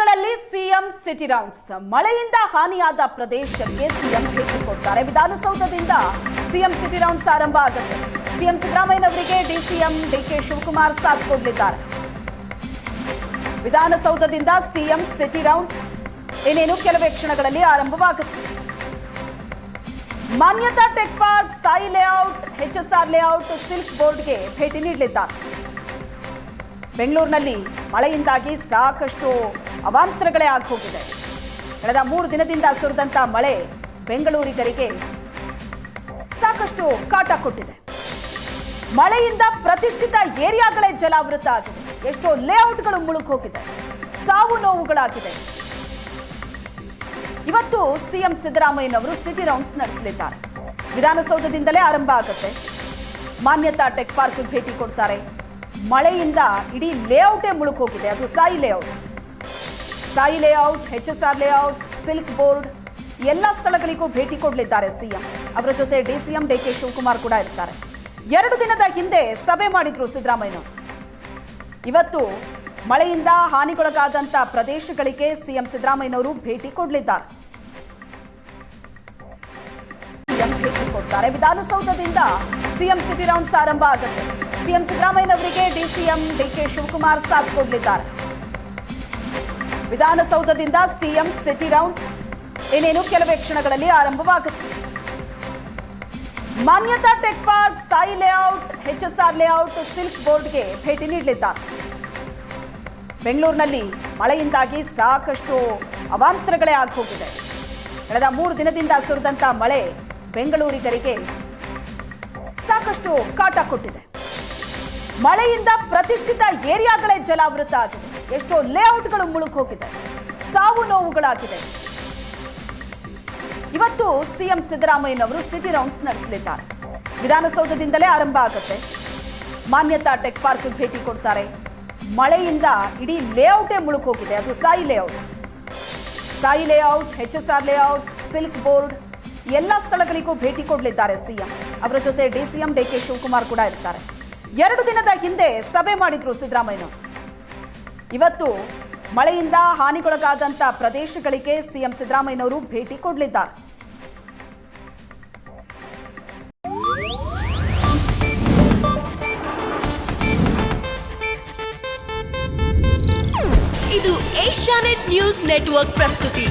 ದಿನಗಳಲ್ಲಿ CM city rounds. ಮಳೆಯಿಂದ ಹಾನಿಯಾದ ಪ್ರದೇಶಕ್ಕೆ ಸಿಎಂ ಭೇಟಿ ಕೊಡ್ತಾರೆ. ವಿಧಾನಸೌಧದಿಂದ ಸಿಎಂ ಸಿಟಿ ರೌಂಡ್ಸ್ ಆರಂಭ ಆಗುತ್ತೆ. CM ಸಿದ್ದರಾಮಯ್ಯನವರಿಗೆ D C M DK Shivakumar ಸಾಥ್ ಕೊಡಲಿದ್ದಾರೆ. ವಿಧಾನಸೌಧದಿಂದ ಸಿಎಂ ಸಿಟಿ ರೌಂಡ್ಸ್. ಇನ್ನೇನು ಕೆಲವೇ ಕ್ಷಣಗಳಲ್ಲಿ ಆರಂಭವಾಗುತ್ತೆ. Manyata tech park, Sai layout HSR layout silk ಬೋರ್ಡ್ಗೆ ಭೇಟಿ ನೀಡಲಿದ್ದಾರೆ. ಬೆಂಗಳೂರಿನಲ್ಲಿ ಮಳೆಯಿಂದಾಗಿ ಸಾಕಷ್ಟು ಅವಾಂತರಗಳೇ ಆಗಿ ಹೋಗಿದೆ ಕಳೆದ ಮೂರು ದಿನದಿಂದ ಸುರಿದಂತ ಮಳೆ ಬೆಂಗಳೂರಿಗರಿಗೆ ಸಾಕಷ್ಟು ಕಾಟ ಕೊಟ್ಟಿದೆ. ಮಳೆಯಿಂದ ಪ್ರತಿಷ್ಠಿತ ಏರಿಯಾಗಳೇ ಜಲಾವೃತ ಆಗಿದೆ. ಎಷ್ಟೋ ಲೇಔಟ್ಗಳು ಮುಳುಗ್ ಹೋಗಿದೆ ಸಾವು ನೋವುಗಳಾಗಿದೆ. ಇವತ್ತು ಸಿಎಂ ಸಿದ್ದರಾಮಯ್ಯನವರು ಸಿಟಿ ರೌಂಡ್ಸ್ ನಡೆಸಲಿದ್ದಾರೆ. ವಿಧಾನಸೌಧದಿಂದಲೇ ಆರಂಭ ಆಗುತ್ತೆ. ಮಾನ್ಯತಾ ಟೆಕ್ ಪಾರ್ಕ್ ಭೇಟಿ ಕೊಡ್ತಾರೆ. ಮಳೆಯಿಂದ ಇಡೀ ಲೇಔಟೇ ಮುಳುಕ್ ಹೋಗಿದೆ ಅದು Sai layout Sai layout H S R layout silk board ಎಲ್ಲ ಸ್ಥಳಗಳಿಗೂ ಭೇಟಿ ಕೊಡಲಿದ್ದಾರೆ ಸಿಎಂ ಅವರ ಜೊತೆ ಡಿಸಿಎಂ ಡಿ ಕೆ ಶಿವಕುಮಾರ್ ಕೂಡ ಇರ್ತಾರೆ. ಎರಡು ದಿನದ ಹಿಂದೆ ಸಭೆ ಮಾಡಿದ್ರು ಸಿದ್ದರಾಮಯ್ಯನವರು ಇವತ್ತು ಮಳೆಯಿಂದ ಹಾನಿಗೊಳಗಾದಂತ ಪ್ರದೇಶಗಳಿಗೆ ಸಿಎಂ ಸಿದ್ದರಾಮಯ್ಯನವರು ಭೇಟಿ ಕೊಡಲಿದ್ದಾರೆ. ಸಿಎಂ ಭೇಟಿ ಕೊಡ್ತಾರೆ. ವಿಧಾನಸೌಧದಿಂದ ಸಿಎಂ ಸಿಟಿ ರೌಂಡ್ಸ್ ಆರಂಭ ಆಗುತ್ತೆ. CM ಸಿದ್ದರಾಮಯ್ಯನವರಿಗೆ D C M DK Shivakumar ಸಾಥ್ ಕೊಡಲಿದ್ದಾರೆ. ವಿಧಾನಸೌಧದಿಂದ ಸಿಎಂ ಸಿಟಿ ರೌಂಡ್ಸ್. ಇನ್ನೇನು ಕೆಲವೇ ಕ್ಷಣಗಳಲ್ಲಿ ಆರಂಭವಾಗುತ್ತೆ. Manyata tech park Sai layout HSR layout silk ಬೋರ್ಡ್ಗೆ ಭೇಟಿ ನೀಡಲಿದ್ದಾರೆ. ಬೆಂಗಳೂರಿನಲ್ಲಿ ಮಳೆಯಿಂದಾಗಿ ಸಾಕಷ್ಟು ಅವಾಂತರಗಳೇ ಆಗೋಗಿದೆ. ಕಳೆದ ಮೂರು ದಿನದಿಂದ ಸುರಿದಂತ ಮಳೆ ಬೆಂಗಳೂರಿಗರಿಗೆ ಸಾಕಷ್ಟು ಕಾಟ ಕೊಟ್ಟಿದೆ. ಮಳೆಯಿಂದ ಪ್ರತಿಷ್ಠಿತ ಏರಿಯಾಗಳೇ ಜಲಾವೃತ ಆಗಿದೆ. ಎಷ್ಟೋ ಲೇಔಟ್ಗಳು ಮುಳುಗೋಗಿದೆ ಸಾವು ನೋವುಗಳಾಗಿದೆ. ಇವತ್ತು ಸಿಎಂ ಸಿದ್ದರಾಮಯ್ಯನವರು ಸಿಟಿ ರೌಂಡ್ಸ್ ನಡೆಸಲಿದ್ದಾರೆ. ವಿಧಾನಸೌಧದಿಂದಲೇ ಆರಂಭ ಆಗುತ್ತೆ. ಮಾನ್ಯತಾ ಟೆಕ್ ಪಾರ್ಕ್ ಭೇಟಿ ಕೊಡ್ತಾರೆ. ಮಳೆಯಿಂದ ಇಡೀ ಲೇಔಟೇ ಮುಳುಗೋಗಿದೆ ಅದು Sai layout. Sai layout H S R layout, silk board, ಎಲ್ಲ ಸ್ಥಳಗಳಿಗೂ ಭೇಟಿ ಕೊಡಲಿದ್ದಾರೆ ಸಿಎಂ. ಅವರ ಜೊತೆ ಡಿಸಿಎಂ ಕೆ ಶಿವಕುಮಾರ್ ಕೂಡ ಇರ್ತಾರೆ. ಎರಡು ದಿನದ ಹಿಂದೆ ಸಭೆ ಮಾಡಿದ್ರು ಸಿದ್ದರಾಮಯ್ಯನವರು ಇವತ್ತು ಮಳೆಯಿಂದ ಹಾನಿಗೊಳಗಾದಂತ ಪ್ರದೇಶಗಳಿಗೆ ಸಿಎಂ ಸಿದ್ದರಾಮಯ್ಯನವರು ಭೇಟಿ ಕೊಡಲಿದ್ದಾರೆ. ಇದು ಏಷ್ಯಾನೆಟ್ ನ್ಯೂಸ್ ನೆಟ್ವರ್ಕ್ ಪ್ರಸ್ತುತಿ.